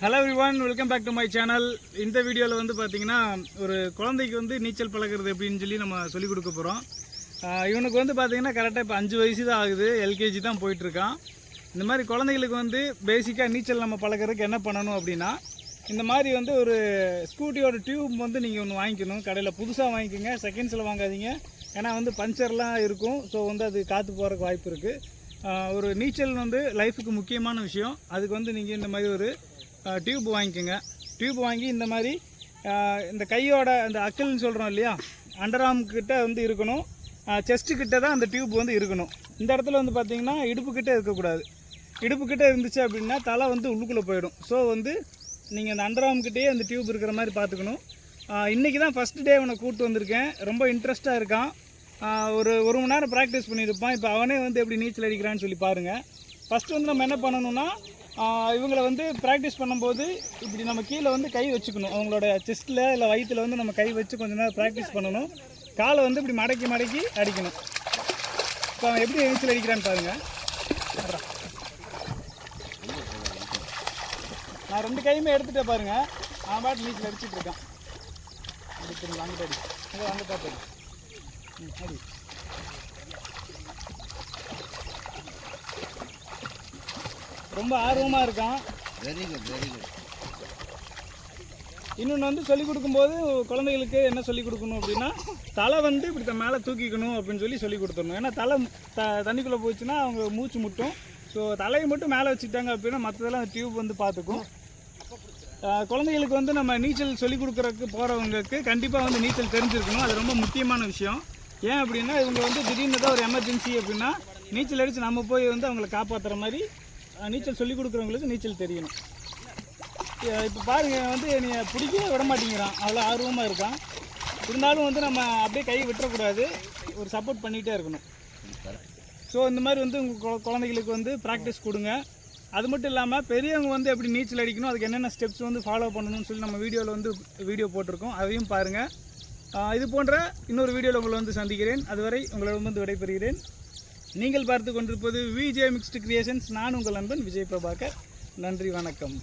Hello everyone welcome back to my channel இந்த வீடியோவில் வந்து பார்த்தீங்கன்னா ஒரு குழந்தைக்கு வந்து நீச்சல் பழகுறது எப்படின்னு சொல்லி நம்ம சொல்லிக் கொடுக்க போகிறோம் இவனுக்கு வந்து பார்த்தீங்கன்னா கரெக்டாக இப்போ அஞ்சு வயசு தான் ஆகுது எல்கேஜி தான் போயிட்டுருக்கான். இந்த மாதிரி குழந்தைகளுக்கு வந்து பேசிக்காக நீச்சல் நம்ம பழகுறதுக்கு என்ன பண்ணணும் அப்படின்னா இந்த மாதிரி வந்து ஒரு ஸ்கூட்டியோட டியூப் வந்து நீங்கள் ஒன்று வாங்கிக்கணும். கடையில் புதுசாக வாங்கிக்கோங்க செகண்ட்ஸில் வாங்காதீங்க. ஏன்னா வந்து பஞ்சர்லாம் இருக்கும் ஸோ வந்து அது காற்று போகிறக்கு வாய்ப்பு இருக்குது ஒரு நீச்சல் வந்து லைஃபுக்கு முக்கியமான விஷயம். அதுக்கு வந்து நீங்கள் இந்த மாதிரி ஒரு டியூப் வாங்கிக்கோங்க. டியூப் வாங்கி இந்த மாதிரி இந்த கையோட அந்த அக்கல்னு சொல்கிறோம் இல்லையா? அண்டர் ஆர்ம் கிட்ட வந்து இருக்கணும். செஸ்ட்டு கிட்ட தான் அந்த டியூப் வந்து இருக்கணும். இந்த இடத்துல வந்து பார்த்தீங்கன்னா இடுப்புக்கிட்டே இருக்கக்கூடாது. இடுப்புக்கிட்டே இருந்துச்சு அப்படின்னா தலை வந்து உள்ளுக்குள்ளே போயிடும். ஸோ வந்து நீங்கள் அந்த அண்டர் ஆர்ம் கிட்டேயே அந்த டியூப் இருக்கிற மாதிரி பார்த்துக்கணும் இன்றைக்கி தான் ஃபஸ்ட் டே அவனை கூப்பிட்டு வந்திருக்கேன். ரொம்ப இன்ட்ரெஸ்ட்டாக இருக்கான். ஒரு ஒரு மணி நேரம் ப்ராக்டிஸ் பண்ணியிருப்பான். இப்போ அவனே வந்து எப்படி நீச்சல் அடிக்கிறான்னு சொல்லி பாருங்கள் ஃபஸ்ட்டு வந்து நம்ம என்ன பண்ணணும்னா இவங்களை வந்து ப்ராக்டிஸ் பண்ணும்போது இப்படி நம்ம கீழே வந்து கை வச்சுக்கணும். அவங்களோட செஸ்ட்டில் இல்லை வயிற்றுல வந்து நம்ம கை வச்சு கொஞ்ச நேரம் ப்ராக்டிஸ் பண்ணணும். காலை வந்து இப்படி மடக்கி மடக்கி அடிக்கணும். இப்போ அவன் எப்படி நீச்சல் அடிக்கிறான்னு பாருங்க. நான் ரெண்டு கையுமே எடுத்துகிட்டே பாருங்கள் அவன் பாட்டு நீச்சல் அடிச்சிட்டு இருக்கான். அப்படி அங்கிட்ட அடி. வந்து பார்த்து ம் அடி. ரொம்ப ஆர்வமாக இருக்கான். வெரி குட் வெரி குட் இன்னொன்று வந்து சொல்லிக் கொடுக்கும்போது குழந்தைகளுக்கு என்ன சொல்லிக் கொடுக்கணும் அப்படின்னா தலை வந்து இப்படி மேலே தூக்கிக்கணும் அப்படின்னு சொல்லி சொல்லிக் கொடுத்துடணும். ஏன்னா தலை த தண்ணிக்குள்ளே போச்சுன்னா அவங்க மூச்சு முட்டும். ஸோ தலையை மட்டும் மேலே வச்சுக்கிட்டாங்க அப்படின்னா மற்றதெல்லாம் டியூப் வந்து பார்த்துக்கும் குழந்தைகளுக்கு வந்து நம்ம நீச்சல் சொல்லிக் கொடுக்குறதுக்கு போகிறவங்களுக்கு கண்டிப்பாக வந்து நீச்சல் தெரிஞ்சிருக்கணும். அது ரொம்ப முக்கியமான விஷயம். ஏன் அப்படின்னா இவங்க வந்து திடீர்னு ஏதோ ஒரு எமர்ஜென்சி அப்படின்னா நீச்சல் அடித்து நம்ம போய் வந்து அவங்கள காப்பாற்றுற மாதிரி நீச்சல் சொல்லிக் கொடுக்குறவங்களுக்கு நீச்சல் தெரியணும். இப்போ பாருங்கள் வந்து நீ பிடிக்கவே விட மாட்டேங்கிறான். அவ்வளோ ஆர்வமாக இருக்கான். இருந்தாலும் வந்து நம்ம அப்படியே கை விட்டுறக்கூடாது. ஒரு சப்போர்ட் பண்ணிகிட்டே இருக்கணும். ஸோ இந்த மாதிரி வந்து உங்கள் குழந்தைகளுக்கு வந்து ப்ராக்டிஸ் கொடுங்க. அது மட்டும் இல்லாமல் பெரியவங்க வந்து எப்படி நீச்சல் அடிக்கணும் அதுக்கு என்னென்ன ஸ்டெப்ஸ் வந்து ஃபாலோ பண்ணணும்னு சொல்லி நம்ம வீடியோவில் வந்து வீடியோ போட்டிருக்கோம். அதையும் பாருங்கள் இது போன்ற இன்னொரு வீடியோவில் உங்களை வந்து சந்திக்கிறேன். அதுவரை உங்களிடம் வந்து விடைபெறுகிறேன். நீங்கள் பார்த்து கொண்டிருப்பது விஜே மிக்ஸ்டு கிரியேஷன்ஸ் நான் உங்கள் நண்பன் விஜய் பிரபாகர். நன்றி வணக்கம்.